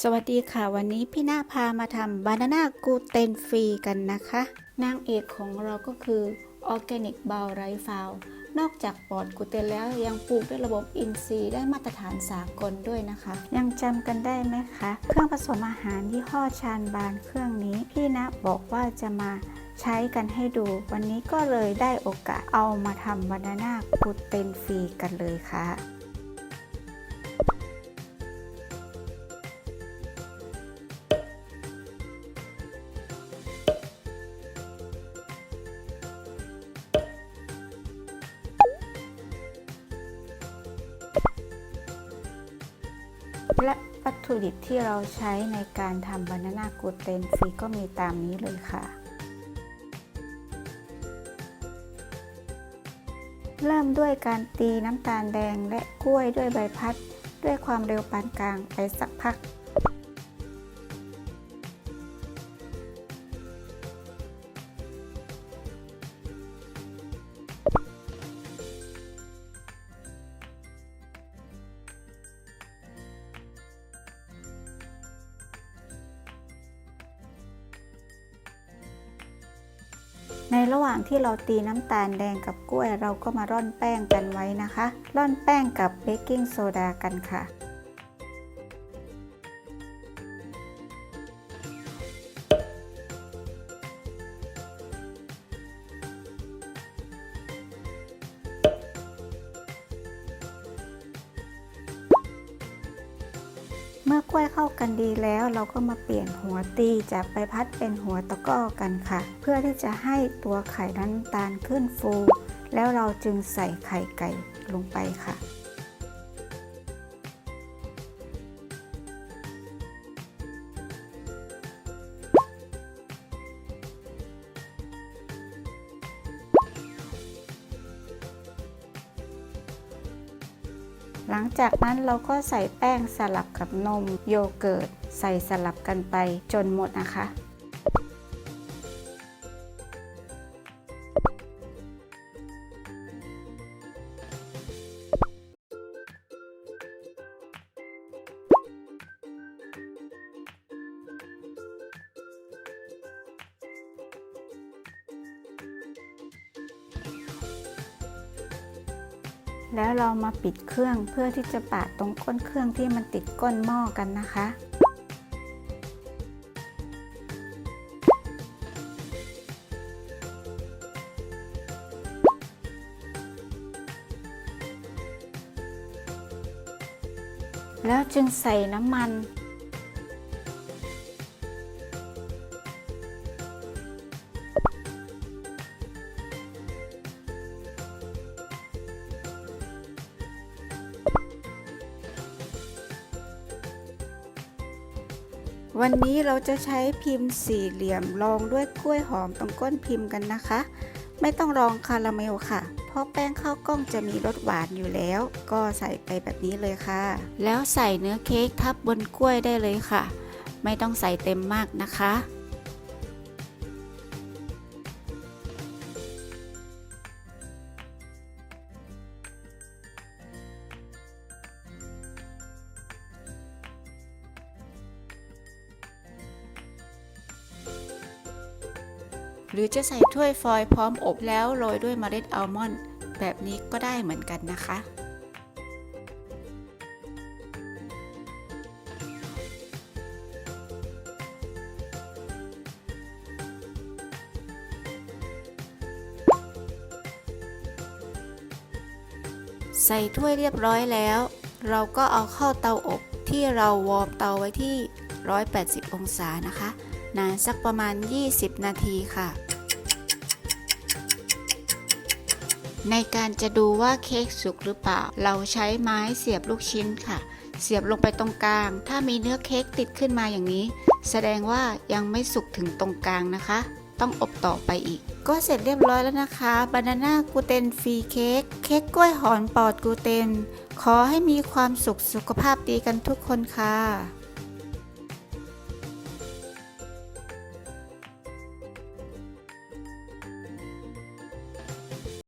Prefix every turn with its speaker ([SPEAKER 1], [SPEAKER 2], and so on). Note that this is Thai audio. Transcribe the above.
[SPEAKER 1] สวัสดีค่ะ วันนี้พี่นาพามาทำบานาน่ากูเตนฟรีกันนะคะ นางเอกของเราก็คือออร์แกนิกบาวไรฟาวนอกจากปลอดกูเตนแล้วยังปลูกด้วยระบบอินทรีย์ได้มาตรฐานสากลด้วยนะคะ ยังจำกันได้ไหมคะ เครื่องผสมอาหารยี่ห้อชานบานเครื่องนี้ พี่นะบอกว่าจะมาใช้กันให้ดู วันนี้ก็เลยได้โอกาสเอามาทำบานาน่ากูเตนฟรีกันเลยค่ะ และวัตถุดิบที่เราใช้ในการทำบานาน่ากูเตนฟรีก็มีตามนี้เลยค่ะ เริ่มด้วยการตีน้ำตาลแดงและกล้วยด้วยใบพัด ด้วยความเร็วปานกลางไปสักพัก ในระหว่างที่เราตีน้ำตาลแดงกับกล้วย เราก็มาร่อนแป้งกันไว้นะคะ ร่อนแป้งกับเบกกิ้งโซดากันค่ะ มื่อกล้วยเข้ากันดีแล้วเราก็มาเปลี่ยนหัวตีจากใบพัดเป็นหัวตะก้อกันค่ะ เพื่อที่จะให้ตัวไข่นั้นตาลขึ้นฟู แล้วเราจึงใส่ไข่ไก่ลงไปค่ะ หลังจากนั้นเราก็ใส่แป้งสลับกับนมโยเกิร์ต ใส่สลับกันไปจนหมดนะคะ แล้วเรามาปิดเครื่องเพื่อที่จะปาดตรงก้นเครื่องที่มันติดก้นหม้อกันนะคะ แล้วจึงใส่น้ำมัน วันนี้เราจะใช้พิมพ์สี่เหลี่ยมรองด้วยกล้วยหอมตรงก้นพิมพ์กันนะคะ ไม่ต้องรองคาราเมลค่ะ เพราะแป้งข้าวกล้องจะมีรสหวานอยู่แล้ว ก็ใส่ไปแบบนี้เลยค่ะ แล้วใส่เนื้อเค้กทับบนกล้วยได้เลยค่ะ ไม่ต้องใส่เต็มมากนะคะ หรือจะใส่ถ้วยฟอยล์พร้อมอบแล้วโรยด้วยเมล็ดอัลมอนด์แบบนี้ก็ได้เหมือนกันนะคะ ใส่ถ้วยเรียบร้อยแล้ว เราก็เอาเข้าเตาอบที่เราวอร์มเตาไว้ที่ 180 องศานะคะ นานสักประมาณ 20 นาทีค่ะ ในการจะดูว่าเค้กสุกหรือเปล่า เราใช้ไม้เสียบลูกชิ้นค่ะ เสียบลงไปตรงกลาง ถ้ามีเนื้อเค้กติดขึ้นมาอย่างนี้ แสดงว่ายังไม่สุกถึงตรงกลางนะคะต้องอบต่อไปอีก ก็เสร็จเรียบร้อยแล้วนะคะบานาน่ากูเตนฟรีเค้กเค้กกล้วยหอมปลอดกูเตน ขอให้มีความสุขสุขภาพดีกันทุกคนค่ะ